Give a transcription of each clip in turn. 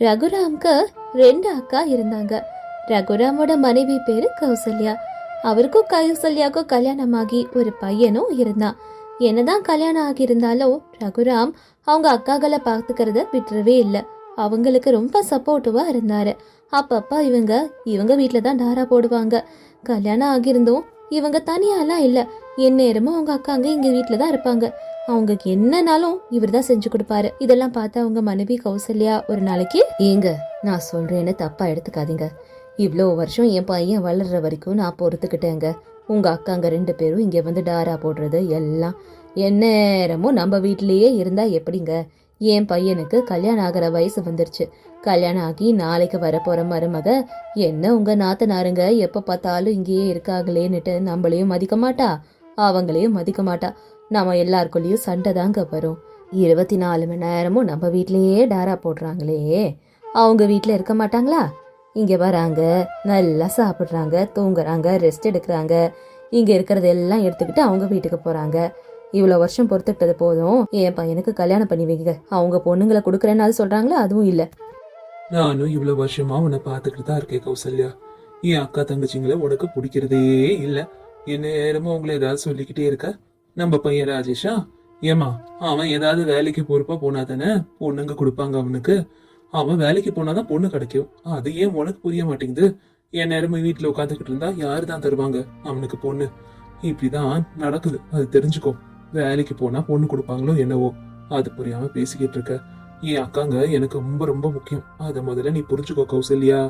ரகுராம்க்கு ரெண்டு அக்கா இருந்தாங்க. ரகுராமோட மனைவி பேரு கௌசல்யா. அவருக்கும் கௌசல்யாவுக்கும் கல்யாணமாகி ஒரு பையனும் இருந்தான். என்னதான் கல்யாணம் ஆகியிருந்தாலும் ரகுராம் அவங்க அக்காக்களை பார்த்துக்கிறத விட்டுறவே இல்லை. அவங்களுக்கு ரொம்ப சப்போர்ட்டிவாக இருந்தாரு. அப்பப்போ இவங்க இவங்க வீட்டில் தான் டாரா போடுவாங்க. கல்யாணம் ஆகியிருந்தும் இவங்க தனியாலாம் இல்லை. எந்நேரமும் அவங்க அக்காங்க இங்க வீட்டில் தான் இருப்பாங்க. அவங்களுக்கு என்னனாலும் இவர் தான் செஞ்சு கொடுப்பாரு. இதெல்லாம் பார்த்து அவங்க மனைவி கௌசல்யா ஒரு நாளைக்கு ஏங்க நான் சொல்றேன்னு தப்பா எடுத்துக்காதீங்க. இவ்வளோ வருஷம் என் பையன் வளர்ற வரைக்கும் நான் பொறுத்துக்கிட்டேங்க. உங்க அக்காங்க ரெண்டு பேரும் இங்க வந்து டாரா போடுறது எல்லாம் எந்நேரமும் நம்ம வீட்டிலேயே இருந்தா எப்படிங்க? என் பையனுக்கு கல்யாணம் ஆகிற வயசு வந்துருச்சு. கல்யாணம் ஆகி நாளைக்கு வரப்போற மருமக என்ன உங்க நாத்தனாருங்க? எப்ப பார்த்தாலும் இங்கேயே இருக்காங்களேன்னுட்டு நம்மளையும் மதிக்க மாட்டா? அவங்களையும் மதிக்க மாட்டா? நம்ம எல்லாருக்குள்ளேயும் சண்டை தாங்க வரும். இருபத்தி நாலு மணி நேரமும் நம்ம வீட்லேயே டாரா போடுறாங்களே. அவங்க வீட்டில் இருக்க மாட்டாங்களா? இங்கே வராங்க நல்லா சாப்பிட்றாங்க தூங்குறாங்க ரெஸ்ட் எடுக்கிறாங்க. இங்கே இருக்கிறது எல்லாம் எடுத்துக்கிட்டு அவங்க வீட்டுக்கு போகிறாங்க இவ்வளோ வருஷம் பொறுத்துக்கிட்டது போதும். என் பையனுக்கு கல்யாணம் பண்ணி வைங்க. அவங்க பொண்ணுங்களை கொடுக்குறேன்னு அது சொல்கிறாங்களா அதுவும் இல்லை. நானும் இவ்வளோ வருஷமா உன்னை பார்த்துக்கிட்டு தான் இருக்கேன் கௌசல்யா. என் அக்கா தங்கச்சிங்களை உனக்கு பிடிக்கிறதே இல்லை. என் நேரமும் உங்களை ஏதாவது சொல்லிக்கிட்டே இருக்க. நம்ம பையன் ராஜேஷா? ஏமா அவன் ஏதாவது வேலைக்கு பொறுப்பா போனா தானே பொண்ணுங்க கொடுப்பாங்க அவனுக்கு? அவன் வேலைக்கு போனாதான் பொண்ணு கிடைக்கும். அது ஏன் உனக்கு புரிய மாட்டேங்குது? என் நேரமும் வீட்டுல உட்காந்துக்கிட்டு இருந்தா யாரு தான் தருவாங்க அவனுக்கு பொண்ணு? இப்படிதான் நடக்குது. அது தெரிஞ்சுக்கோ. வேலைக்கு போனா பொண்ணு கொடுப்பாங்களோ என்னவோ. அது புரியாம பேசிக்கிட்டு இருக்க. என் அக்காங்க எனக்கு ரொம்ப ரொம்ப முக்கியம். அதை முதல்ல நீ புரிஞ்சுக்கோ கௌசல்யா.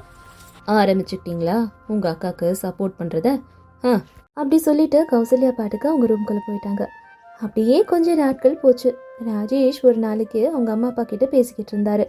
ஆரம்பிச்சுக்கிட்டீங்களா? உங்கள் அக்காவுக்கு சப்போர்ட் பண்ணுறத ஆ அப்படி சொல்லிட்டு கௌசல்யா பாட்டுக்கு அவங்க ரூம்குள்ளே போயிட்டாங்க. அப்படியே கொஞ்ச நாட்கள் போச்சு. ராஜேஷ் ஒரு நாளைக்கு அவங்க அம்மா அப்பா கிட்ட பேசிக்கிட்டு இருந்தாரு.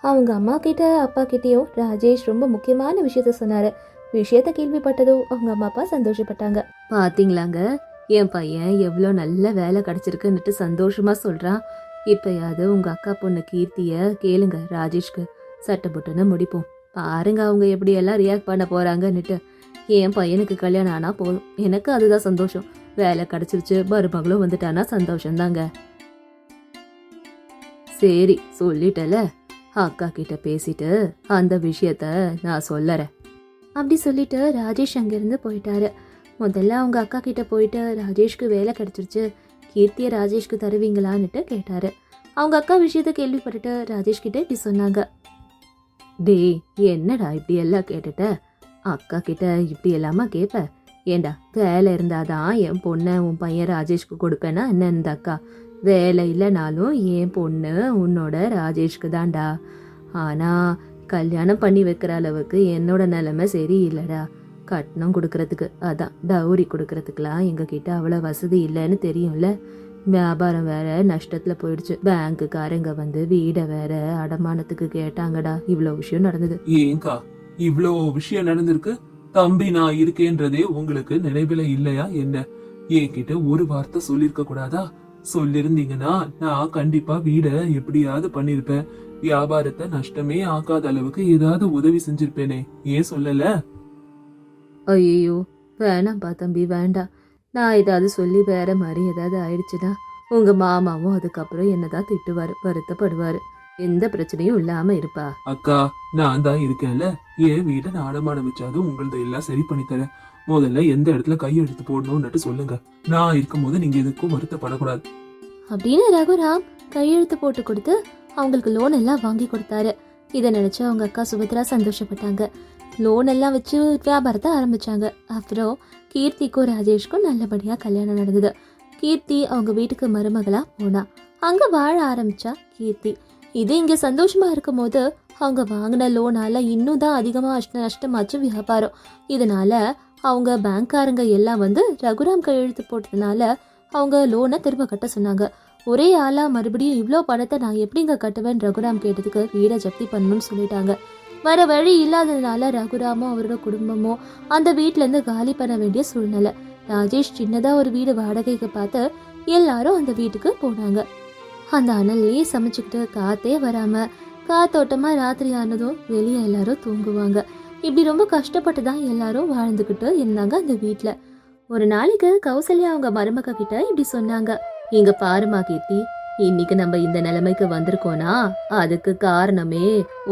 அவங்க அம்மா கிட்ட அப்பா கிட்டேயும் ராஜேஷ் ரொம்ப முக்கியமான விஷயத்த சொன்னாரு. விஷயத்த கேள்விப்பட்டதும் அவங்க அம்மா அப்பா சந்தோஷப்பட்டாங்க. பாத்தீங்களாங்க? என் பையன் எவ்வளோ நல்ல வேலை கிடைச்சிருக்குன்னுட்டு சந்தோஷமா சொல்றான். இப்பயாவது உங்க அக்கா பொண்ணு கீர்த்திய கேளுங்க ராஜேஷ்க்கு. சட்டை போட்டுன்னு முடிப்போம். பாருங்க அவங்க எப்படி எல்லாம் ரியாக்ட் பண்ண போறாங்கன்னுட்டு. என் பையனுக்கு கல்யாணம் ஆனால் போதும். எனக்கு அதுதான் சந்தோஷம். வேலை கிடைச்சிருச்சு மருமகளும் வந்துட்டானா சந்தோஷம் தாங்க சரி சொல்லிட்டல. அக்கா கிட்ட பேசிட்டு அந்த விஷயத்த நான் சொல்லறேன். அப்படி சொல்லிட்டு ராஜேஷ் அங்கிருந்து போயிட்டாரு. முதல்ல அவங்க அக்கா கிட்ட போயிட்டு ராஜேஷ்க்கு வேலை கிடைச்சிருச்சு. கீர்த்தியை ராஜேஷ்க்கு தருவீங்களான்னுட்டு கேட்டாரு. அவங்க அக்கா விஷயத்த கேள்விப்பட்டுட்டு ராஜேஷ் கிட்ட இப்படி சொன்னாங்க. டேய் என்னடா இப்படி எல்லாம் கேட்டுட்ட? அக்கா கிட்ட இப்படி எல்லாமா கேட்ப ஏண்டா வேலை இருந்தாதான் என் பொண்ணை உன் பையன் ராஜேஷ்க்கு கொடுப்பேனா? என்ன அக்கா? வேலை இல்லைனாலும் என் பொண்ணு உன்னோட ராஜேஷ்க்கு தான்டா ஆனால் கல்யாணம் பண்ணி வைக்கிற அளவுக்கு என்னோட நிலைமை சரியில்லைடா. கட்டணம் கொடுக்கறதுக்கு அதான் டவுரி கொடுக்கறதுக்கெலாம் எங்ககிட்ட அவ்வளோ வசதி இல்லைன்னு தெரியும்ல. வியாபாரம் வேற நஷ்டத்தில் போயிடுச்சு. பேங்க்குக்காரங்க வந்து வீடை வேற அடமானத்துக்கு கேட்டாங்கடா. இவ்வளோ விஷயம் நடந்தது. ஏங்கா இவ்வளோ விஷயம் நடந்திருக்கு. தம்பி நான் இருக்கேன்றதே உங்களுக்கு நினைவில் இல்லையா என்ன? என்கிட்ட ஒரு வார்த்தை சொல்லியிருக்க கூடாதா? சொல்லிருந்தீங்கன்னா நான் கண்டிப்பா வீடை எப்படியாவது பண்ணிருப்பேன். வியாபாரத்தை நஷ்டமே ஆக்காத அளவுக்கு ஏதாவது உதவி செஞ்சிருப்பேனே. ஏன் சொல்லல? ஐயோ வேணாம்ப்பா தம்பி வேண்டாம். நான் ஏதாவது சொல்லி வேற மாதிரி ஏதாவது ஆயிடுச்சுன்னா உங்க மாமாவும் அதுக்கப்புறம் என்னதான் திட்டுவாரு வருத்தப்படுவாரு. எந்த பிரச்சனையும் இல்லாம இருப்பா. அக்கா நான் தான் இருக்கேன்ல. என் வீட்டை நான் அடமானம் வச்சாது உங்களது எல்லாம் சரி பண்ணி தரேன். முதல்ல எந்த இடத்துல கையெழுத்து போடணும்னுட்டு சொல்லுங்க. நான் இருக்கும்போது நீங்க எதுக்கும் வருத்தப்படக்கூடாது. அப்படின்னு ரகுராம் கையெழுத்து போட்டு கொடுத்து அவங்களுக்கு லோன் எல்லாம் வாங்கி கொடுத்தாரு. இதை நினைச்சு அவங்க அக்கா சுபத்ரா சந்தோஷப்பட்டாங்க. லோன் எல்லாம் வச்சு வியாபாரத்தை ஆரம்பிச்சாங்க. அப்புறம் கீர்த்திக்கும் ராஜேஷ்க்கும் நல்லபடியா கல்யாணம் நடந்தது. கீர்த்தி அவங்க வீட்டுக்கு மருமகளா போனா. அங்க வாழ ஆரம்பிச்சா கீர்த்தி. இது இங்கே சந்தோஷமாக இருக்கும் போது அவங்க வாங்கின லோனால இன்னும் தான் அதிகமாக அஷ்ட நஷ்டமாச்சு வியாபாரம். இதனால் அவங்க பேங்க்காரங்க எல்லாம் வந்து ரகுராம் கையெழுத்து போட்டதுனால அவங்க லோனை திரும்ப கட்ட சொன்னாங்க. ஒரே ஆளாக மறுபடியும் இவ்வளோ பணத்தை நான் எப்படிங்க கட்டுவேன்? ரகுராம் கேட்டதுக்கு வீடை ஜப்தி பண்ணணும்னு சொல்லிட்டாங்க. வர வழி இல்லாததுனால ரகுராமும் அவரோட குடும்பமும் அந்த வீட்டிலேருந்து காலி பண்ண வேண்டிய சூழ்நிலை. ராஜேஷ் சின்னதாக ஒரு வீடு வாடகைக்கு பார்த்து எல்லாரும் அந்த வீட்டுக்கு போனாங்க. அந்த அனல்லையே சமைச்சுக்கிட்டு காத்தே வராமல் காத்தோட்டமாக ராத்திரி ஆனதும் வெளியே எல்லாரும் தூங்குவாங்க. இப்படி ரொம்ப கஷ்டப்பட்டு தான் எல்லாரும் வாழ்ந்துக்கிட்டு இருந்தாங்க அந்த வீட்டில் ஒரு நாளைக்கு கௌசல்யா அவங்க மருமக கிட்ட இப்படி சொன்னாங்க. இங்க பாருமா கீர்த்தி இன்னைக்கு நம்ம இந்த நிலைமைக்கு வந்திருக்கோனா அதுக்கு காரணமே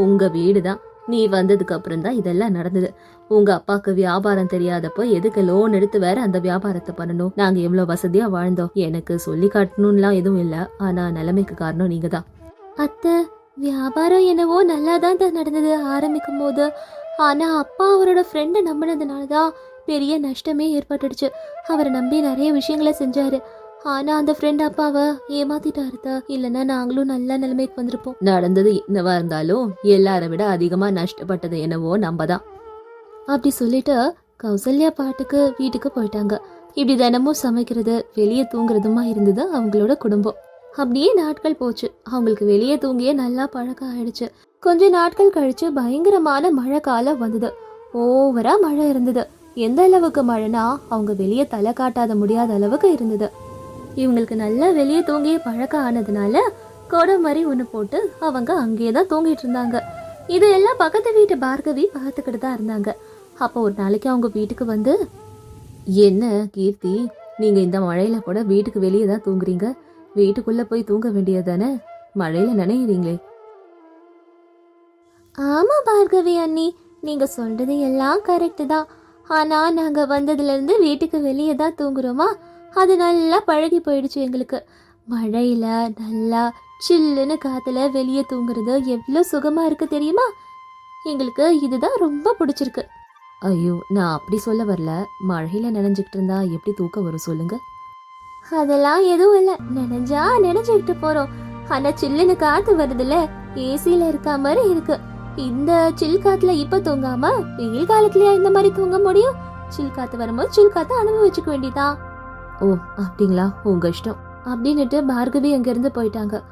உங்க வீடு தான் நீ வந்ததுக்கு அப்புறம் தான் இதெல்லாம் நடந்தது. உங்க அப்பாவுக்கு வியாபாரம் தெரியாதப்போ எதுக்கு லோன் எடுத்து வேற அந்த வியாபாரத்தை பண்ணணும்? நாங்க எவ்வளவு வசதியா வாழ்ந்தோம். எனக்கு சொல்லி காட்டணும்லாம் எதுவும் இல்ல. ஆனா நிலைமைக்கு காரணம் நீங்க தான் அத்தை வியாபாரம் என்னவோ நல்லா தான் நடந்தது ஆரம்பிக்கும் போது ஆனா அப்பா அவரோட ஃப்ரெண்டை நம்பினதுனால தான் பெரிய நஷ்டமே ஏற்பட்டுடுச்சு. அவரை நம்பி நிறைய விஷயங்களை செஞ்சாரு. ஆனா அந்த ஃப்ரெண்ட் அப்பாவை ஏமாத்திட்டாரு தான் இல்லைன்னா நாங்களும் நல்ல நிலைமைக்கு வந்திருப்போம். நடந்தது என்னவா இருந்தாலும் எல்லாரை விட அதிகமா நஷ்டப்பட்டது என்னவோ நம்ம தான் அப்படி சொல்லிட்டு கௌசல்யா பாட்டுக்கு வீட்டுக்கு போயிட்டாங்க. இப்படி தினமும் சமைக்கிறது வெளியே தூங்குறதுமா இருந்தது அவங்களோட குடும்பம். அப்படியே நாட்கள் போச்சு. அவங்களுக்கு வெளியே தூங்கியே நல்லா பழக்கம் ஆயிடுச்சு. கொஞ்ச நாட்கள் கழிச்சு பயங்கரமான மழை காலம் வந்தது. ஓவரா மழை இருந்தது. எந்த அளவுக்கு மழைனா அவங்க வெளியே தலை காட்டாத முடியாத அளவுக்கு இருந்தது. இவங்களுக்கு நல்லா வெளியே தூங்கிய பழக்கம் ஆனதுனால கொடை மாதிரி ஒன்று போட்டு அவங்க அங்கேயே தான் தூங்கிட்டு இருந்தாங்க. இதெல்லாம் பக்கத்து வீட்டு பார்கவி பார்த்துக்கிட்டு தான் இருந்தாங்க. அப்போ ஒரு நாளைக்கு அவங்க வீட்டுக்கு வந்து என்ன கீர்த்தி நீங்கள் இந்த மழையில் கூட வீட்டுக்கு வெளியே தான் தூங்குறீங்க? வீட்டுக்குள்ளே போய் தூங்க வேண்டியது தானே மழையில் நினைக்கிறீங்களே ஆமாம் பார்கவி அண்ணி நீங்கள் சொல்கிறது எல்லாம் கரெக்டு தான். ஆனால் நாங்கள் வந்ததுலேருந்து வீட்டுக்கு வெளியே தான் தூங்குறோமா? அது நல்லா பழகி போயிடுச்சு எங்களுக்கு. மழையில நல்லா சில்லுன்னு காத்துல வெளியே தூங்குறது எவ்வளோ சுகமா இருக்கு தெரியுமா? எங்களுக்கு இதுதான் ரொம்ப பிடிச்சிருக்கு. ஐயோ நான் அப்படி சொல்ல வரல. மழையில நனைஞ்சுக்கிட்டு இருந்தா எப்படி தூக்கம் வரும் சொல்லுங்க. அதெல்லாம் எதுவும் இல்லை. நினைஞ்சா நினைச்சுக்கிட்டு போறோம். ஆனா சில்லுன்னு காத்து வருதுல்ல ஏசில இருக்க மாதிரி இருக்கு. இந்த சில் காத்துல இப்ப தூங்காம வெயில் காலத்துலயா இந்த மாதிரி தூங்க முடியும்? சில் காத்து வரும்போது சில் காத்து அனுபவிச்சுக்க வேண்டியதா ஓ அப்படிங்களா? உங்க இஷ்டம். அப்படின்னுட்டு பார்கவி அங்கிருந்து போயிட்டாங்க.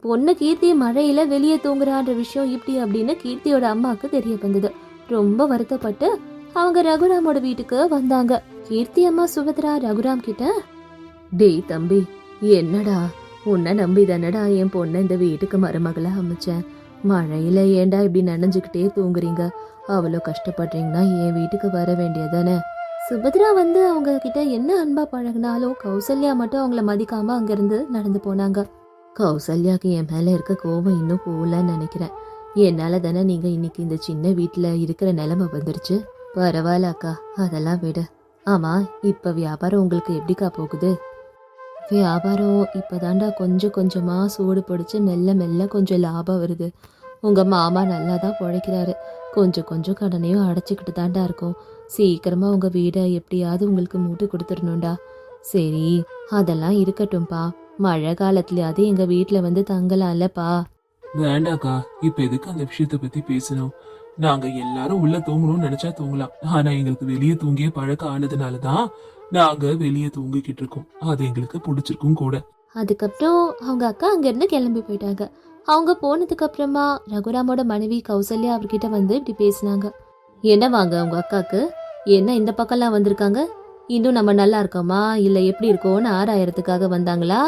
பொண்ணு கீர்த்தி மழையில வெளியே தூங்குறான்ற விஷயம் இப்படி அப்படின்னு கீர்த்தியோட அம்மாவுக்கு தெரிய வந்தது. ரொம்ப வருத்தப்பட்டு அவங்க ரகுராமோட வீட்டுக்கு வந்தாங்க. கீர்த்தி அம்மா சுபத்ரா ரகுராம் கிட்ட டேய் தம்பி என்னடா? உன்னை நம்பி தானடா என் பொண்ணை இந்த வீட்டுக்கு மருமகளா அமைச்சேன். மழையில ஏன்டா இப்படி நனைஞ்சுக்கிட்டே தூங்குறீங்க? அவ்வளோ கஷ்டப்படுறீங்கன்னா என் வீட்டுக்கு வர வேண்டியதானே சுபத்ரா வந்து அவங்க கிட்ட என்ன அன்பா பழகினாலும் கௌசல்யா மட்டும் அவங்கள மதிக்காம அங்கிருந்து நடந்து போனாங்க. கௌசல்யாக்கு என் மேல இருக்க கோபம் இன்னும் போகலன்னு நினைக்கிறேன். என்னால தானே நீங்க இன்னைக்கு இந்த சின்ன வீட்டுல இருக்கிற நிலைமை வந்துருச்சு. பரவாயில்ல அக்கா அதெல்லாம் விடு. ஆமா இப்ப வியாபாரம் உங்களுக்கு எப்படிக்கா போகுது? வியாபாரம் இப்பதாண்டா கொஞ்சம் கொஞ்சமா சூடு பிடிச்சு மெல்ல மெல்ல கொஞ்சம் லாபம் வருது. உங்க மாமா நல்லா தான் பிழைக்கிறாரு கொஞ்சம் கொஞ்சம் கடனையும் அடைச்சிக்கிட்டு தாண்டா இருக்கும். சீக்கிரமா உங்க வீடை எப்படியாவது உங்களுக்கு மூட்டு கொடுத்துடணும்டா. சரி அதெல்லாம் இருக்கட்டும்பா. மழை காலத்துலயாவது எங்க வீட்ல வந்து தங்கலாம்லப்பா. வேண்டாக்கா இப்ப எதுக்கு அந்த விஷயத்த பத்தி பேசணும்? நாங்க எல்லாரும் உள்ள தூங்கணும்னு நினைச்சா தூங்கலாம். ஆனா எங்களுக்கு வெளியே தூங்கிய பழக்கம் ஆனதுனாலதான் நாங்க வெளியே தூங்கிக்கிட்டு இருக்கோம். அது எங்களுக்கு பிடிச்சிருக்கும் கூட. அதுக்கப்புறம் அவங்க அக்கா அங்கேருந்து கிளம்பி போயிட்டாங்க. அவங்க போனதுக்கு அப்புறமா ரகுராமோட மனைவி கௌசல்யா அவர்கிட்ட வந்து இப்படி பேசினாங்க. என்ன வாங்க உங்க அக்காக்கு? என்ன இந்த பக்கம்லாம் வந்திருக்காங்க? இன்னும் நம்ம நல்லா இருக்கோமா? இல்லை எப்படி இருக்கோன்னு ஆறாயிரத்துக்காக வந்தாங்களா?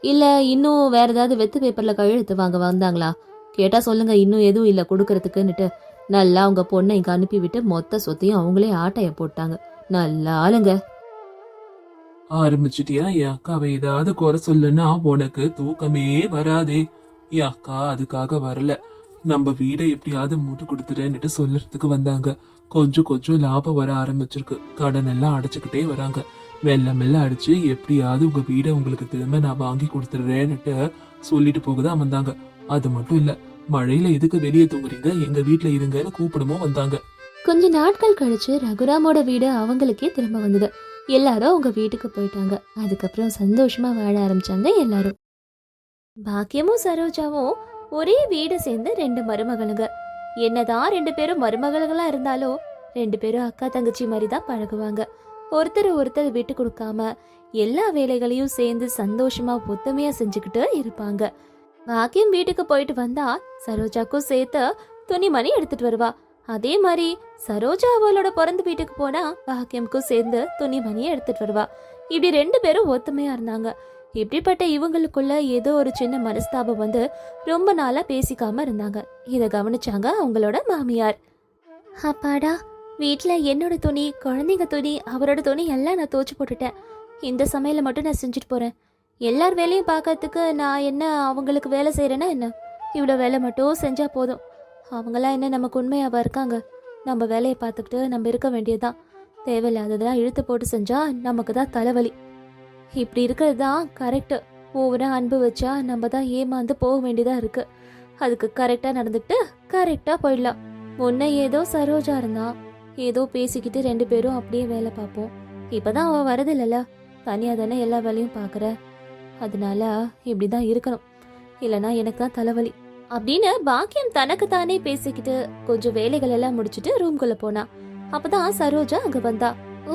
இல்லை இன்னும் வேற ஏதாவது வெத்து பேப்பரில் கையெழுத்து வாங்க வந்தாங்களா? கேட்டா சொல்லுங்க இன்னும் எதுவும் இல்லை கொடுக்கறதுக்குன்னுட்டு. நல்லா அவங்க பொண்ணை இங்கே அனுப்பி விட்டு மொத்த சொத்தையும் அவங்களே ஆட்டைய போட்டாங்க. நல்லா ஆளுங்க. ஆரம்பிச்சிட்டியா? என் அக்காவை ஏதாவது குறை சொல்லுன்னா உனக்கு தூக்கமே வராதே. என் அக்கா அதுக்காக வரல. நம்ம வீடை எப்படியாவது மூட்டு கொடுத்துறேன்னுட்டு சொல்றதுக்கு வந்தாங்க. கொஞ்சம் கொஞ்சம் லாபம் வர ஆரம்பிச்சிருக்கு. கடன் எல்லாம் அடைச்சிக்கிட்டே வராங்க. மெல்ல மெல்ல அடிச்சு எப்படியாவது உங்க வீடை உங்களுக்கு திரும்ப நான் வாங்கி கொடுத்துடுறேன்னுட்டு சொல்லிட்டு போகதான் வந்தாங்க. அது மட்டும் இல்ல மழையில எதுக்கு வெளியே தூங்குறீங்க? எங்க வீட்டுல இருங்கன்னு கூப்பிடுமோ வந்தாங்க. கொஞ்ச நாட்கள் கழிச்சு ரகுராமோட வீடு அவங்களுக்கே திரும்ப வந்தது. எல்லாரும் அவங்க வீட்டுக்கு போயிட்டாங்க. அதுக்கப்புறம் சந்தோஷமா வாழ ஆரம்பிச்சாங்க எல்லாரும். பாக்கியமும் சரோஜாவும் ஒரே வீடு சேர்ந்து ரெண்டு மருமகளுங்க என்னதான் ரெண்டு பேரும் மருமகள்களா இருந்தாலும் ரெண்டு பேரும் அக்கா தங்கச்சி மாதிரி தான் பழகுவாங்க. ஒருத்தர் ஒருத்தர் விட்டு கொடுக்காம எல்லா வேலைகளையும் சேர்ந்து சந்தோஷமா ஒத்துமையா செஞ்சுக்கிட்டு இருப்பாங்க. பாக்கியம் வீட்டுக்கு போயிட்டு வந்தா சரோஜாக்கும் சேர்த்து துணிமணி எடுத்துட்டு வருவா. அதே மாதிரி சரோஜா அவளோட பிறந்த வீட்டுக்கு போனா பாக்கியம்க்கும் சேர்ந்து துணிமணியை எடுத்துட்டு வருவா. இப்படி ரெண்டு பேரும் ஒத்துமையா இருந்தாங்க. இப்படிப்பட்ட இவங்களுக்குள்ள ஏதோ ஒரு சின்ன மனஸ்தாபம் வந்து ரொம்ப நாளா பேசிக்காம இருந்தாங்க. இதை கவனிச்சாங்க அவங்களோட மாமியார். அப்பாடா வீட்டில் என்னோட துணி குழந்தைங்க துணி அவரோட துணி எல்லாம் நான் துவச்சி போட்டுட்டேன். இந்த சமையலை மட்டும் நான் செஞ்சுட்டு போகிறேன் எல்லார் வேலையும் பார்க்கறதுக்கு நான் என்ன அவங்களுக்கு வேலை செய்கிறேன்னா என்ன? இவ்வளோ வேலை மட்டும் செஞ்சால் போதும். அவங்களாம் என்ன நமக்கு உண்மையாவா இருக்காங்க? நம்ம வேலையை பார்த்துக்கிட்டு நம்ம இருக்க வேண்டியதுதான். தேவையில்லாததெல்லாம் இழுத்து போட்டு செஞ்சால் நமக்கு தான் தலைவலி. இப்படி இருக்கிறது தான் கரெக்டு ஒவ்வொரு அன்பு வச்சா நம்ம தான் ஏமாந்து போக வேண்டியதாக இருக்குது அதுக்கு கரெக்டாக நடந்துக்கிட்டு கரெக்டாக போயிடலாம். முன்ன ஏதோ சரோஜா இருந்தா ஏதோ பேசிக்கிட்டு ரெண்டு பேரும் அப்படியே வேலை பார்ப்போம். இப்பதான் வரது இல்லைல்ல தனியாக தானே எல்லா வேலையும் பார்க்குற. அதனால இப்படி தான் இருக்கணும். இல்லைனா எனக்கு தான் தலைவலி. அப்படின்னு பாக்கியம் தனக்கு தானே பேசிக்கிட்டு கொஞ்சம் வேலைகள் எல்லாம் முடிச்சிட்டு ரூம்குள்ள போனா. அப்பதான் சரோஜா அங்க வந்தா. ஓ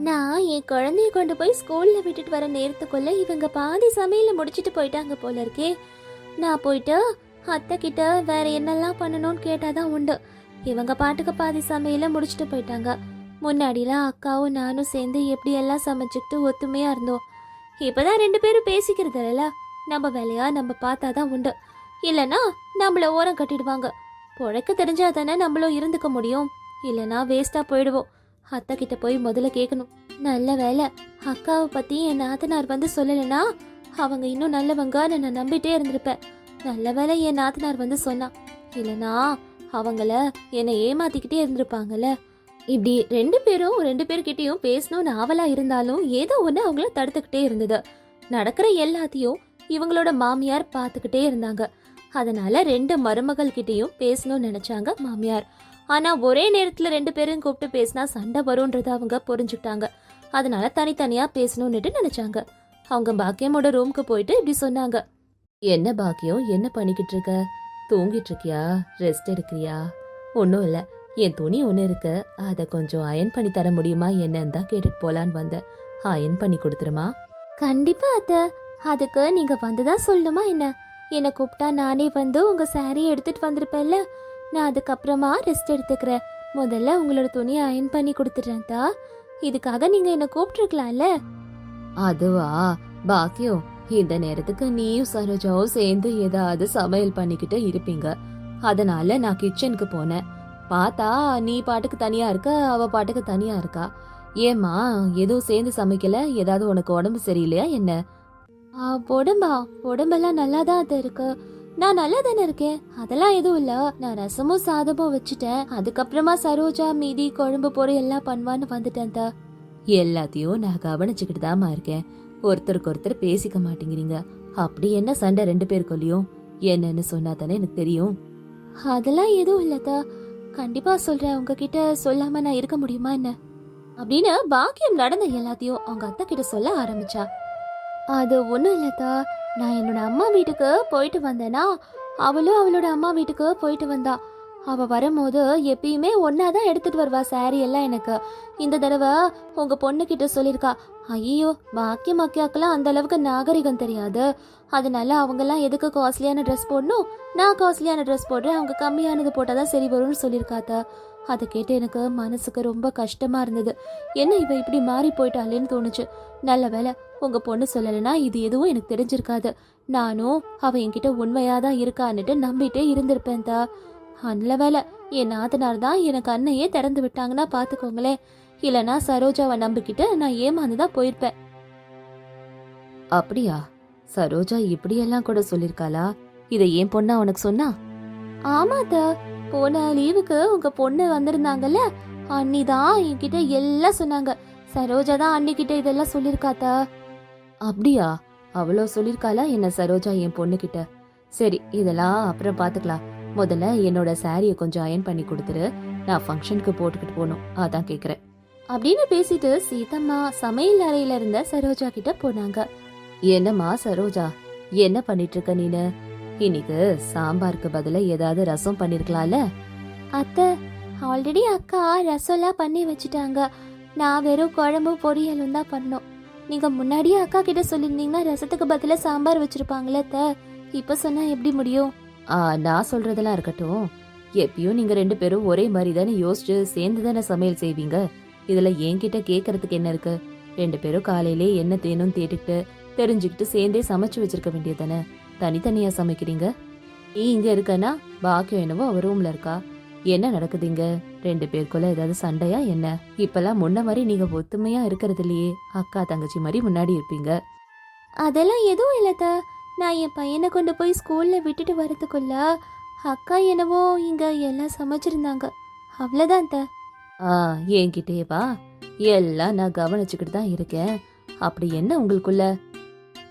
நான் என் குழந்தைய கொண்டு போய் ஸ்கூல்ல விட்டுட்டு வர நேரத்துக்குள்ள இவங்க பாதி சமையல முடிச்சிட்டு போயிட்டாங்க போல இருக்கே. நான் போயிட்டு அத்தை கிட்ட வேற என்னெல்லாம் பண்ணணும்னு கேட்டாதான் உண்டு. இவங்க பாட்டுக்கு பாதி சமையல முடிச்சிட்டு போயிட்டாங்க. முன்னாடிலாம் அக்காவும் நானும் சேர்ந்து எப்படி எல்லாம் சமைச்சுக்கிட்டு ஒத்துமையா இருந்தோம். இப்பதான் ரெண்டு பேரும் பேசிக்கிறது இல்ல நம்ம வேலையா நம்ம பார்த்தாதான் உண்டு. இல்லனா நம்மள ஓரம் கட்டிடுவாங்க. பொழைக்க தெரிஞ்சாதானே நம்மளும் இருந்துக்க முடியும். இல்லைனா வேஸ்டா போயிடுவோம். அத்தை கிட்ட போய் முதல்ல கேட்கணும் நல்ல வேலை அக்காவை பத்தி என் நாத்தனார் வந்து சொல்லலைன்னா அவங்க இன்னும் நல்லவங்கன்னு நான் நம்பிட்டே இருந்திருப்பேன். நல்ல வேலை என் நாத்தனார் வந்து சொன்னா. இல்லைனா அவங்கள என்னை ஏமாத்திக்கிட்டே இருந்திருப்பாங்கல்ல. இப்படி ரெண்டு பேரும் ரெண்டு பேர்கிட்டயும் பேசணும்னு ஆவலா இருந்தாலும் ஏதோ ஒன்று அவங்கள தடுத்துக்கிட்டே இருந்தது. நடக்கிற எல்லாத்தையும் இவங்களோட மாமியார் பார்த்துக்கிட்டே இருந்தாங்க. அதனால ரெண்டு மருமகள் கிட்டேயும் பேசணும்னு நினைச்சாங்க மாமியார். ஆனால் ஒரே நேரத்தில் ரெண்டு பேரும் கூப்பிட்டு பேசினா சண்டை வரும்ன்றதை அவங்க புரிஞ்சுக்கிட்டாங்க. அதனால தனித்தனியா பேசணும்னுட்டு நினைச்சாங்க. அவங்க பாக்கியமோட ரூம்க்கு போயிட்டு இப்படி சொன்னாங்க. என்ன பாக்கியம் என்ன பண்ணிக்கிட்டு இருக்க? தூங்கிட்டு இருக்கியா? ரெஸ்ட் எடுக்கிறியா? ஒன்றும் இல்லை. என் துணி ஒன்று இருக்கு. அதை கொஞ்சம் அயன் பண்ணி தர முடியுமா என்னன்னு தான் கேட்டுட்டு போலான்னு வந்தேன். அயன் பண்ணி கொடுத்துருமா? கண்டிப்பா அத்தை. அதுக்கு நீங்க வந்துதான் சொல்லணுமா என்ன? என்னை கூப்பிட்டா நானே வந்து உங்க சாரியை எடுத்துட்டு வந்திருப்பேன்ல. நான் அதுக்கப்புறமா ரெஸ்ட் எடுத்துக்கிறேன். முதல்ல உங்களோட துணியை அயன் பண்ணி கொடுத்துட்றேன் தா. இதுக்காக நீங்க என்ன கூப்பிட்டுருக்கலாம்ல? அதுவா? பாக்கியம் இந்த நேரத்துக்கு நீயும் சரோஜாவும் சேர்ந்து ஏதாவது சமையல் பண்ணிக்கிட்டு இருப்பீங்க. அதனால நான் கிச்சனுக்கு போனேன். பார்த்தா நீ பாட்டுக்கு தனியா இருக்க அவ பாட்டுக்கு தனியா இருக்கா. ஏம்மா எதுவும் சேர்ந்து சமைக்கல? ஏதாவது உனக்கு உடம்பு சரியில்லையா என்ன? உடம்பா உடம்பெல்லாம் நல்லா தான் அது இருக்கு. நான் நல்லா தானே இருக்கேன். அதெல்லாம் எதுவும் இல்ல. நான் ரசமும் சாதமும் வச்சுட்டேன். அதுக்கப்புறமா சரோஜா மீதி குழம்பு பொரி எல்லாம் பண்ணுவான்னு வந்துட்டேன் தா. எல்லாத்தையும் நான் கவனிச்சுக்கிட்டு தாமா இருக்கேன். ஒருத்தருக்கு ஒருத்தர் பேசிக்க மாட்டேங்கிறீங்க. அப்படி என்ன சண்டை ரெண்டு பேருக்குள்ளயும்? என்னன்னு சொன்னா தானே எனக்கு தெரியும். அதெல்லாம் எதுவும் இல்லதா கண்டிப்பா சொல்றேன். உங்ககிட்ட சொல்லாம நான் இருக்க முடியுமா என்ன? அப்படின்னு பாக்கியம் நடந்த எல்லாத்தையும் அவங்க அத்தை கிட்ட சொல்ல ஆரம்பிச்சா. அது ஒன்றும் இல்லைத்தா. நான் என்னோட அம்மா வீட்டுக்கு போயிட்டு வந்தேனா அவளும் அவளோட அம்மா வீட்டுக்கு போயிட்டு வந்தா. அவ வரும்போது எப்பயுமே ஒன்னா தான் எடுத்துட்டு வருவா சாரி எல்லாம் எனக்கு. இந்த தடவை உங்க பொண்ணுக்கிட்ட சொல்லியிருக்கா ஐயோ பாக்கிய மக்கியாக்கெல்லாம் அந்த அளவுக்கு நாகரிகம் தெரியாது. அதனால அவங்கெல்லாம் எதுக்கு காஸ்ட்லியான ட்ரெஸ் போடணும்? நான் காஸ்ட்லியான ட்ரெஸ் போடுறேன் அவங்க கம்மியானது போட்டால் தான் சரி வரும்னு சொல்லியிருக்காத்த அதை கேட்டு எனக்கு மனசுக்கு ரொம்ப கஷ்டமா இருந்தது. என்ன இவ இப்படி மாறி போயிட்டாளேன்னு தோணுச்சு. நல்ல வேலை உங்க பொண்ணு சொல்லலைன்னா இது எதுவும் எனக்கு தெரிஞ்சிருக்காது. நானும் அவ என்கிட்ட உண்மையா தான் இருக்கான்னுட்டு நம்பிட்டே இருந்திருப்பேன் தா. நல்ல வேலை என் நாத்தனார் தான் எனக்கு அன்னையே திறந்து விட்டாங்கன்னா பாத்துக்கோங்களேன். இல்லனா சரோஜாவை நம்பிக்கிட்டு நான் ஏமாந்து தான் போயிருப்பேன். அப்படியா? சரோஜா இப்படியெல்லாம் கூட சொல்லிருக்காளா? இதை ஏன் பொண்ணா உனக்கு சொன்னா? ஆமாதா போன லீவுக்கு உங்க பொண்ணு வந்திருந்தாங்கல்ல? அண்ணி தான் என்கிட்ட எல்லாம் சொன்னாங்க. சரோஜா தான் அண்ணி கிட்ட இதெல்லாம் சொல்லிருக்காத்தா அப்படியா? அவ்வளோ சொல்லியிருக்காளா என்ன சரோஜா என் பொண்ணுக்கிட்ட சரி இதெல்லாம் அப்புறம் பார்த்துக்கலாம். முதல்ல என்னோட சாரியை கொஞ்சம் அயன் பண்ணி கொடுத்துரு. நான் ஃபங்க்ஷனுக்கு போட்டுக்கிட்டு போகணும். அதான் கேட்குறேன் அப்படின்னு பேசிட்டு சீதம்மா சமையல் அறையில இருந்த சரோஜா கிட்ட போனாங்க. என்னம்மா சரோஜா? என்ன பண்ணிட்டு இருக்க நீனு? இன்னைக்கு சாம்பாருக்கு பதிலா ஏதாவது ரசம் பண்ணிருக்கலாம்ல? அத்தை ஆல்ரெடி அக்கா ரசம்லாம் பண்ணி வச்சுட்டாங்க. நான் வெறும் குழம்பும் பொரியலும் தான் பண்ணோம் நீங்கள் முன்னாடியே அக்கா கிட்ட சொல்லியிருந்தீங்கன்னா ரசத்துக்கு பதிலாக சாம்பார் வச்சுருப்பாங்களே த இப்போ சொன்னால் எப்படி முடியும்? ஆ நான் சொல்றதெல்லாம் இருக்கட்டும். எப்பயும் நீங்கள் ரெண்டு பேரும் ஒரே மாதிரி தானே யோசிச்சு சேர்ந்து தானே சமையல் செய்வீங்க? இதில் என்கிட்ட கேட்கறதுக்கு என்ன இருக்கு? ரெண்டு பேரும் காலையிலே என்ன தேனும் தேடிக்கிட்டு தெரிஞ்சுக்கிட்டு சேர்ந்தே சமைச்சு வச்சிருக்க வேண்டியது தானே? தனித்தனியாக சமைக்கிறீங்க? நீ இங்கே இருக்கனா? பாக்கியம் என்னவோ அவ ரூமில் இருக்கா? என்ன நடக்குது இங்க ரெண்டு பேருக்குள்ள ஏதாவது சண்டையா என்ன? இப்பெல்லாம் முன்ன மாதிரி நீங்க ஒத்துமையா இருக்கிறது இல்லையே. அக்கா தங்கச்சி மாதிரி முன்னாடி இருப்பீங்க. அதெல்லாம் எதுவும் இல்லைத்த நான் என் பையனை கொண்டு போய் ஸ்கூலில் விட்டுட்டு வரதுக்குள்ள அக்கா என்னவோ இங்கே எல்லாம் சமைச்சிருந்தாங்க. அவ்வளோதான் த ஆ என்கிட்டயே வா. எல்லாம் நான் கவனிச்சுக்கிட்டு தான் இருக்கேன். அப்படி என்ன உங்களுக்குள்ள?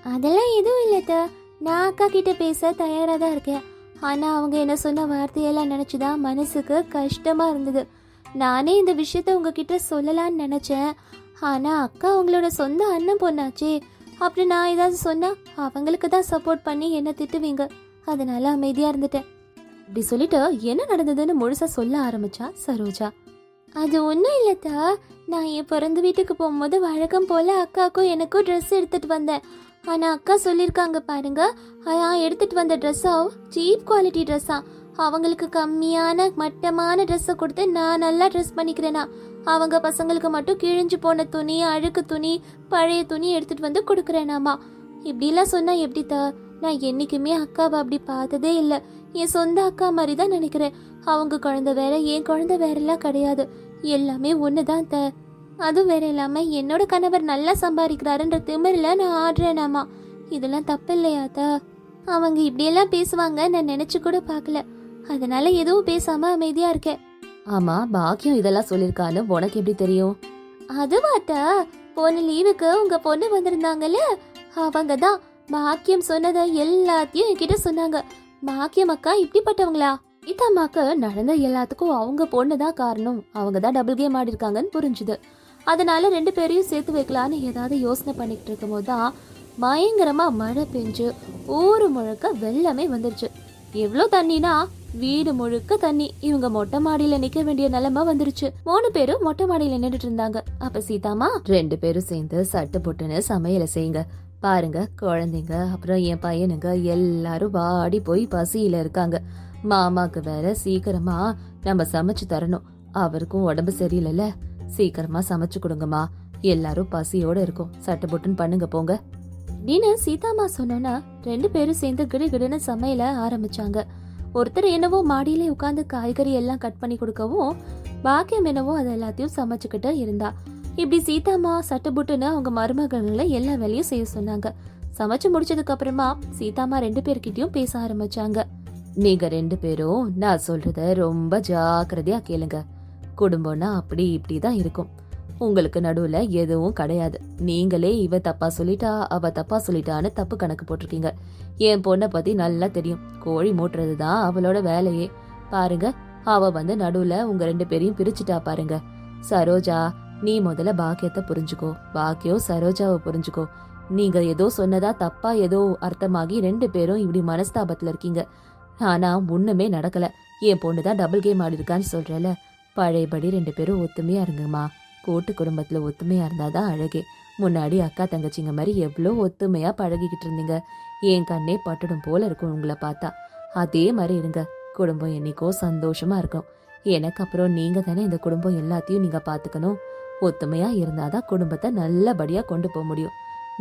அதெல்லாம் எதுவும் இல்லைத்த நான் அக்கா கிட்ட பேச தயாராக தான் இருக்கேன். ஆனால் அவங்க என்ன சொன்ன வார்த்தையெல்லாம் நினச்சிதான் மனசுக்கு கஷ்டமாக இருந்தது. நானே இந்த விஷயத்த உங்ககிட்ட சொல்லலான்னு நினச்சேன். ஆனால் அக்கா அவங்களோட சொந்த அண்ணன் பொண்ணாச்சே. அப்படி நான் ஏதாவது சொன்னா அவங்களுக்கு தான் சப்போர்ட் பண்ணி என்ன திட்டுவீங்க. அதனால அமைதியாக இருந்துட்டேன். இப்படி சொல்லிட்டு என்ன நடந்ததுன்னு முழுசாக சொல்ல ஆரம்பிச்சா சரோஜா. அது ஒன்றும் இல்லைத்தா. நான் என் பிறந்த வீட்டுக்கு போகும்போது வழக்கம் போல் அக்காவுக்கும் எனக்கும் ட்ரெஸ் எடுத்துகிட்டு வந்தேன். ஆனால் அக்கா சொல்லியிருக்காங்க பாருங்க. நான் எடுத்துட்டு வந்த ட்ரெஸ்ஸா சீப் குவாலிட்டி ட்ரெஸ்ஸா அவங்களுக்கு கம்மியான மட்டமான ட்ரெஸ்ஸை கொடுத்து நான் நல்லா ட்ரெஸ் பண்ணிக்கிறேனா. அவங்க பசங்களுக்கு மட்டும் கிழிஞ்சு போன துணி அழுக்கு துணி பழைய துணி எடுத்துகிட்டு வந்து கொடுக்குறேனாமா. இப்படிலாம் சொன்னால் எப்படி தா நான் என்னைக்குமே அக்காவை அப்படி பார்த்ததே இல்லை. என் சொந்த அக்கா மாதிரி தான் நினைக்கிறேன். அவங்க குழந்தை வேற என் குழந்தை வேறெல்லாம் கிடையாது. எல்லாமே ஒன்று தான் த அதுவும் வேற இல்லாம என்னோட கணவர் நல்லா சம்பாதிக்கிறாருன்ற திமிரில் நான் ஆடுறேனாமா? இதெல்லாம் தப்பு இல்லையா தா அவங்க இப்படியெல்லாம் பேசுவாங்க நான் நினைச்சு கூட பார்க்கல. அதனால எதுவும் பேசாம அமைதியா இருக்கேன். ஆமா பாக்கியம் இதெல்லாம் சொல்லிருக்கான்னு உனக்கு எப்படி தெரியும்? அதுவாட்டா போன லீவுக்கு உங்க பொண்ணு வந்திருந்தாங்கல்ல? அவங்க தான் பாக்கியம் சொன்னதை எல்லாத்தையும் என்கிட்ட சொன்னாங்க. பாக்கியம் அக்கா இப்படிப்பட்டவங்களா? இத்தம்மாக்கு நடந்த எல்லாத்துக்கும் அவங்க பொண்ணு தான் காரணம். அவங்க தான் டபுள் கேம் ஆடி இருக்காங்கன்னு புரிஞ்சுது. அதனால ரெண்டு பேரையும் சேர்த்து வைக்கலான்னு ஏதாவது யோசனை பண்ணிக்கிட்டு இருக்கும்போது தான் பயங்கரமா மழை பெஞ்சு ஊரு முழுக்க வெள்ளமே வந்துருச்சு. எவ்வளோ தண்ணினா வீடு முழுக்க தண்ணி. இவங்க மொட்டை மாடியில நிக்க வேண்டிய நிலைமை வந்துருச்சு. மூணு பேரும் மொட்டை மாடியில நின்றுட்டு இருந்தாங்க. அப்ப சீதாமா ரெண்டு பேரும் சேர்ந்து சட்டு போட்டுன்னு சமையலை செய்யுங்க. பாருங்க குழந்தைங்க அப்புறம் என் பையனுங்க எல்லாரும் வாடி போய் பசியில இருக்காங்க. மாமாக்கு வேற சீக்கிரமா நம்ம சமைச்சு தரணும். அவருக்கும் உடம்பு சரியில்லைல்ல. சீக்கிரமா சமைச்சு கொடுங்கம்மா. எல்லாரும் பசியோட இருக்கும். சட்டு புட்டுன்னு பண்ணுங்க போங்க. அப்படின்னு சீதாமா சொன்னோன்னா ரெண்டு பேரும் சேர்ந்து கிடுகிடுன்னு சமையல ஆரம்பிச்சாங்க. ஒருத்தர் என்னவோ மாடியிலே உட்காந்து காய்கறி எல்லாம் கட் பண்ணி கொடுக்கவும் பாக்கியம் என்னவோ அதை எல்லாத்தையும் சமைச்சுக்கிட்டு இருந்தா. இப்படி சீதாமா சட்டுப்புட்டுன்னு அவங்க மருமகளை எல்லா வேலையும் செய்ய சொன்னாங்க. சமைச்சு முடிச்சதுக்கு அப்புறமா சீதாமா ரெண்டு பேர்கிட்டயும் பேச ஆரம்பிச்சாங்க. நீங்க ரெண்டு பேரும் நான் சொல்றத ரொம்ப ஜாக்கிரதையா கேளுங்க. குடும்பம்னா அப்படி இப்படி தான் இருக்கும். உங்களுக்கு நடுவுல எதுவும் கிடையாது. நீங்களே இவ தப்பா சொல்லிட்டா அவ தப்பா சொல்லிட்டான்னு தப்பு கணக்கு போட்டிருக்கீங்க. என் பொண்ணை பத்தி நல்லா தெரியும். கோழி மூட்டுறது தான் அவளோட வேலையே. பாருங்க அவ வந்து நடுவுல உங்க ரெண்டு பேரையும் பிரிச்சுட்டா பாருங்க. சரோஜா நீ முதல்ல பாக்கியத்தை புரிஞ்சுக்கோ. பாக்கியம் சரோஜாவை புரிஞ்சுக்கோ. நீங்க ஏதோ சொன்னதா தப்பா ஏதோ அர்த்தமாகி ரெண்டு பேரும் இப்படி மனஸ்தாபத்துல இருக்கீங்க. ஆனா ஒண்ணுமே நடக்கல. என் பொண்ணு தான் டபுள் கேம் ஆடி இருக்கான்னு சொல்றேன்ல பழையபடி ரெண்டு பேரும் ஒத்துமையா இருங்கம்மா. கூட்டு குடும்பத்துல ஒத்துமையா இருந்தாதான் அழகே. முன்னாடி அக்கா தங்கச்சிங்க மாதிரி எவ்வளோ ஒத்துமையா பழகிக்கிட்டு இருந்தீங்க. என் கண்ணே பட்டுடும் போல இருக்கும் உங்களை பார்த்தா. அதே மாதிரி இருங்க. குடும்பம் என்னைக்கோ சந்தோஷமா இருக்கும். எனக்கு அப்புறம் நீங்க தானே இந்த குடும்பம் எல்லாத்தையும் நீங்க பாத்துக்கணும் ஒத்துமையா இருந்தாதான் குடும்பத்தை நல்லபடியா கொண்டு போக முடியும்.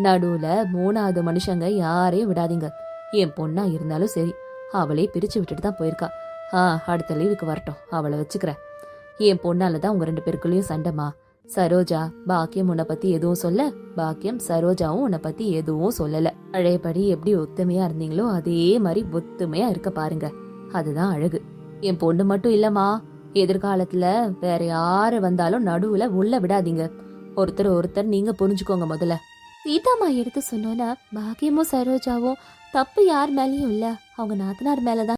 நடுவுல மூணாவது மனுஷங்க யாரையும் விடாதீங்க. என் பொண்ணா இருந்தாலும் சரி அவளே பிரிச்சு விட்டுட்டு தான் போயிருக்கா. ஆ அடுத்த லீவுக்கு வரட்டும். அவளை வச்சுக்கிறேன். என் பொண்ணால தான் உங்க ரெண்டு பேருக்குள்ளேயும் சண்டைமா சரோஜா பாக்கியம் உன்னை பத்தி எதுவும் சொல்ல? பாக்கியம் சரோஜாவும் உன்னை பத்தி எதுவும் சொல்லல. பழையபடி எப்படி ஒத்துமையா இருந்தீங்களோ அதே மாதிரி ஒத்துமையா இருக்க பாருங்க. அதுதான் அழகு. என் பொண்ணு மட்டும் இல்லம்மா. எதிர்காலத்துல வேற யாரு வந்தாலும் நடுவுல உள்ள விடாதீங்க. ஒருத்தர் ஒருத்தர் நீங்க புரிஞ்சுக்கோங்க முதல்ல. சீதாமா எடுத்து சொன்னோன்னா பாக்கியமும் சரோஜாவும் தப்பு யார் மேலேயும் இல்ல. அவங்க நாத்தனார் மேலதான்